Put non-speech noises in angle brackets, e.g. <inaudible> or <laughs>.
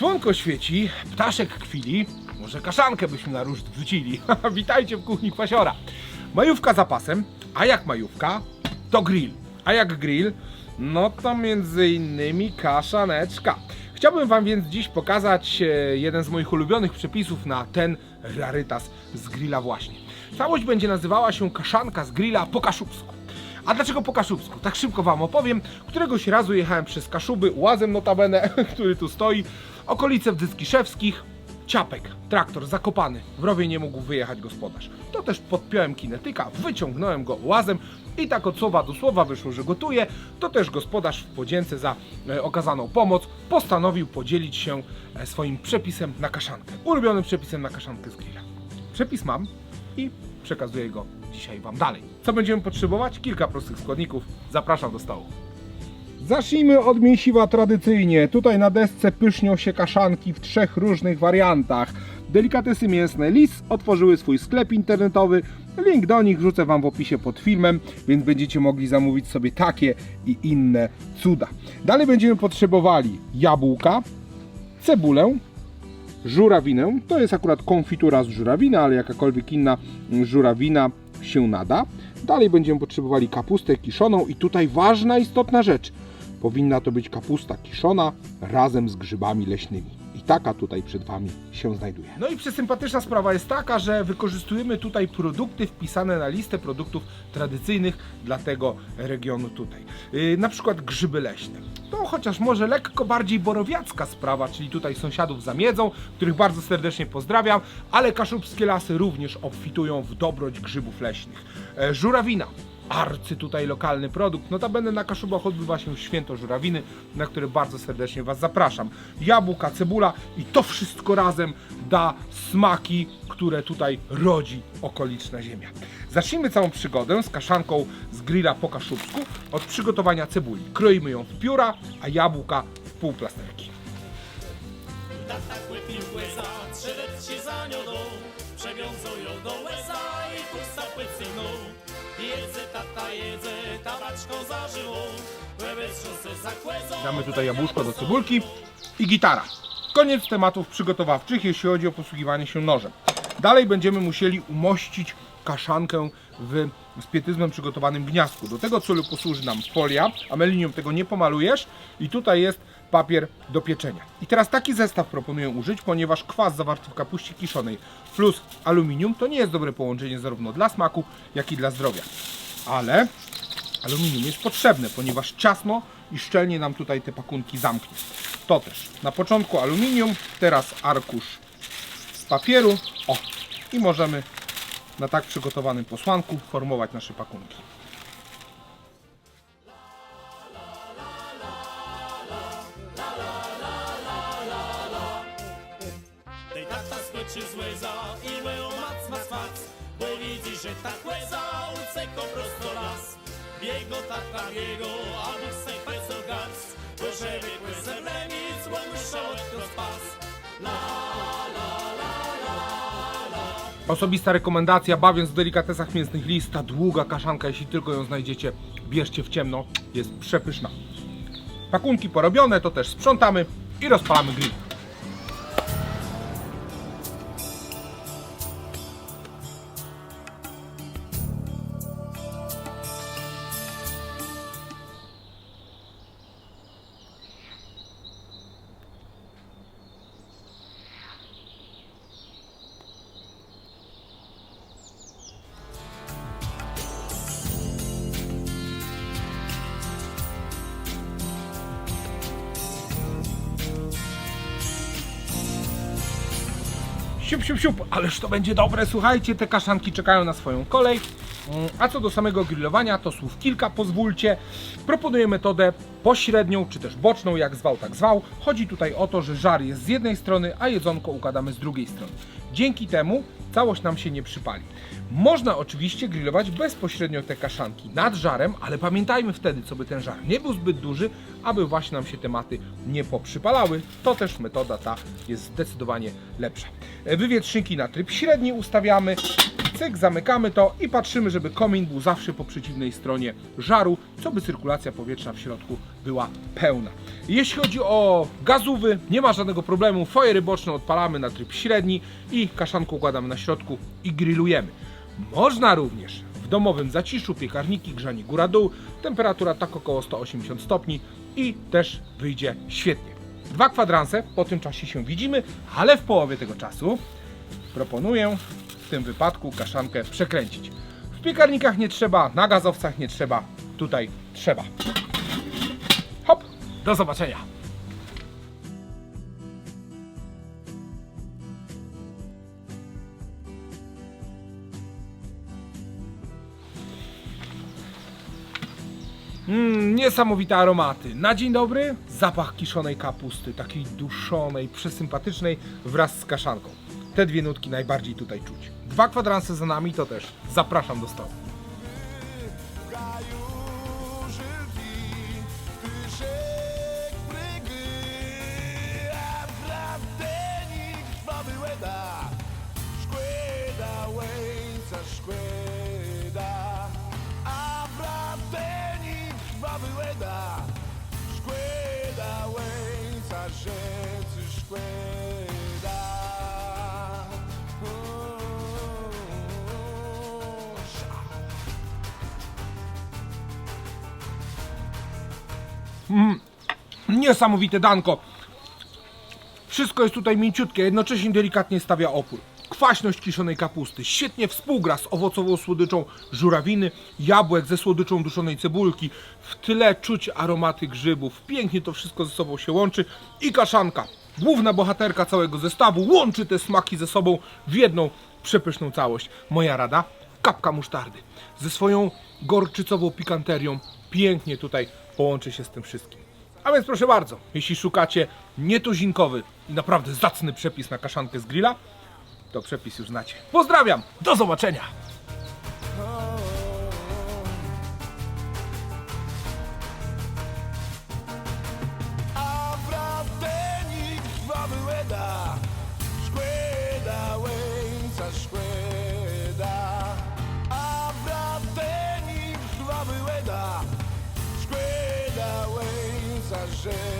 Słonko świeci, ptaszek kwili, może kaszankę byśmy na ruszt wrzucili. <laughs> Witajcie w kuchni Kwasiora. Majówka zapasem, a jak majówka, to grill. A jak grill, no to między innymi kaszaneczka. Chciałbym Wam więc dziś pokazać e, jeden z moich ulubionych przepisów na ten rarytas z grilla właśnie. Całość będzie nazywała się kaszanka z grilla po kaszubsku. A dlaczego po Kaszubsku? Tak szybko Wam opowiem. Któregoś razu jechałem przez Kaszuby, łazem notabene, <laughs> który tu stoi, okolice Wdyskiszewskich, ciapek, traktor zakopany, w rowie nie mógł wyjechać gospodarz. To też podpiąłem kinetyka, wyciągnąłem go łazem i tak od słowa do słowa wyszło, że gotuje. To też gospodarz w podzięce za e, okazaną pomoc postanowił podzielić się e, swoim przepisem na kaszankę. Ulubionym przepisem na kaszankę z grilla. Przepis mam i przekazuję go dzisiaj Wam dalej. Co będziemy potrzebować? Kilka prostych składników. Zapraszam do stołu. Zacznijmy od mięsiwa tradycyjnie. Tutaj na desce pysznią się kaszanki w trzech różnych wariantach. Delikatesy mięsne Lis otworzyły swój sklep internetowy. Link do nich wrzucę Wam w opisie pod filmem, więc będziecie mogli zamówić sobie takie i inne cuda. Dalej będziemy potrzebowali jabłka, cebulę, żurawinę. To jest akurat konfitura z żurawiny, ale jakakolwiek inna żurawina się nada. Dalej będziemy potrzebowali kapustę kiszoną i tutaj ważna, istotna rzecz. Powinna to być kapusta kiszona razem z grzybami leśnymi. I taka tutaj przed Wami się znajduje. No i przesympatyczna sprawa jest taka, że wykorzystujemy tutaj produkty wpisane na listę produktów tradycyjnych dla tego regionu tutaj. Yy, na przykład grzyby leśne. To chociaż może lekko bardziej borowiacka sprawa, czyli tutaj sąsiadów zamiedzą, których bardzo serdecznie pozdrawiam, ale kaszubskie lasy również obfitują w dobroć grzybów leśnych. E, żurawina. Arcy tutaj lokalny produkt. Notabene na Kaszubach odbywa się święto żurawiny, na które bardzo serdecznie Was zapraszam. Jabłka, cebula i to wszystko razem da smaki, które tutaj rodzi okoliczna ziemia. Zacznijmy całą przygodę z kaszanką z grilla po kaszubsku od przygotowania cebuli. Kroimy ją w pióra, a jabłka w półplasterki. Tata chłypił łeza, trzedec się za nią dął, przewiązał ją do łeza i pusta płycyną. Jedze tata jedze, tabaczką zażyło. Damy tutaj jabłuszko do cebulki i gitara. Koniec tematów przygotowawczych, jeśli chodzi o posługiwanie się nożem. Dalej będziemy musieli umościć kaszankę w z pietyzmem przygotowanym gniazdku. Do tego celu posłuży nam folia, amelinium tego nie pomalujesz i tutaj jest papier do pieczenia. I teraz taki zestaw proponuję użyć, ponieważ kwas zawarty w kapuście kiszonej plus aluminium to nie jest dobre połączenie zarówno dla smaku, jak i dla zdrowia. Ale aluminium jest potrzebne, ponieważ ciasno i szczelnie nam tutaj te pakunki zamknie. To też. Na początku aluminium, teraz arkusz papieru. O, i możemy na tak przygotowanym posłanku formować nasze pakunki. Że ta łeza uciekł prosto las. Biego tata biego, a Bóg se peco gaz, bo żeby łezę lenic, bo musiał to spas. Osobista rekomendacja, bawiąc w delikatesach mięsnych list, ta długa kaszanka, jeśli tylko ją znajdziecie, bierzcie w ciemno, jest przepyszna. Pakunki porobione, to też sprzątamy i rozpalamy grill. Siup, siup, siup, ależ to będzie dobre, słuchajcie, te kaszanki czekają na swoją kolej. Mm, A co do samego grillowania, to słów kilka pozwólcie. Proponuję metodę pośrednią, czy też boczną, jak zwał, tak zwał. Chodzi tutaj o to, że żar jest z jednej strony, a jedzonko układamy z drugiej strony. Dzięki temu całość nam się nie przypali. Można oczywiście grillować bezpośrednio te kaszanki nad żarem, ale pamiętajmy wtedy, co by ten żar nie był zbyt duży, aby właśnie nam się tematy nie poprzypalały. To też metoda ta jest zdecydowanie lepsza. E, Wywietrzynki na tryb średni ustawiamy. Cyk, zamykamy to i patrzymy, żeby komin był zawsze po przeciwnej stronie żaru, co by cyrkulacja powietrza w środku była pełna. Jeśli chodzi o gazówy, nie ma żadnego problemu. Fojery boczne odpalamy na tryb średni i kaszankę układamy na środku i grillujemy. Można również w domowym zaciszu, piekarniki, grzanie góra-dół, temperatura tak około 180 stopni i też wyjdzie świetnie. Dwa kwadranse, po tym czasie się widzimy, ale w połowie tego czasu proponuję tym wypadku kaszankę przekręcić. W piekarnikach nie trzeba, na gazowcach nie trzeba, tutaj trzeba. Hop, do zobaczenia. Mmm, niesamowite aromaty. Na dzień dobry zapach kiszonej kapusty, takiej duszonej, przesympatycznej wraz z kaszanką. Te dwie nutki najbardziej tutaj czuć. Dwa kwadranse za nami to też zapraszam do stołu. Niesamowite danko. Wszystko jest tutaj mięciutkie, jednocześnie delikatnie stawia opór. Kwaśność kiszonej kapusty, świetnie współgra z owocową słodyczą żurawiny, jabłek ze słodyczą duszonej cebulki. W tyle czuć aromaty grzybów. Pięknie to wszystko ze sobą się łączy. I kaszanka, główna bohaterka całego zestawu, łączy te smaki ze sobą w jedną przepyszną całość. Moja rada, kapka musztardy. Ze swoją gorczycową pikanterią pięknie tutaj połączy się z tym wszystkim. A więc proszę bardzo, jeśli szukacie nietuzinkowy i naprawdę zacny przepis na kaszankę z grilla, to przepis już znacie. Pozdrawiam, do zobaczenia! Łeda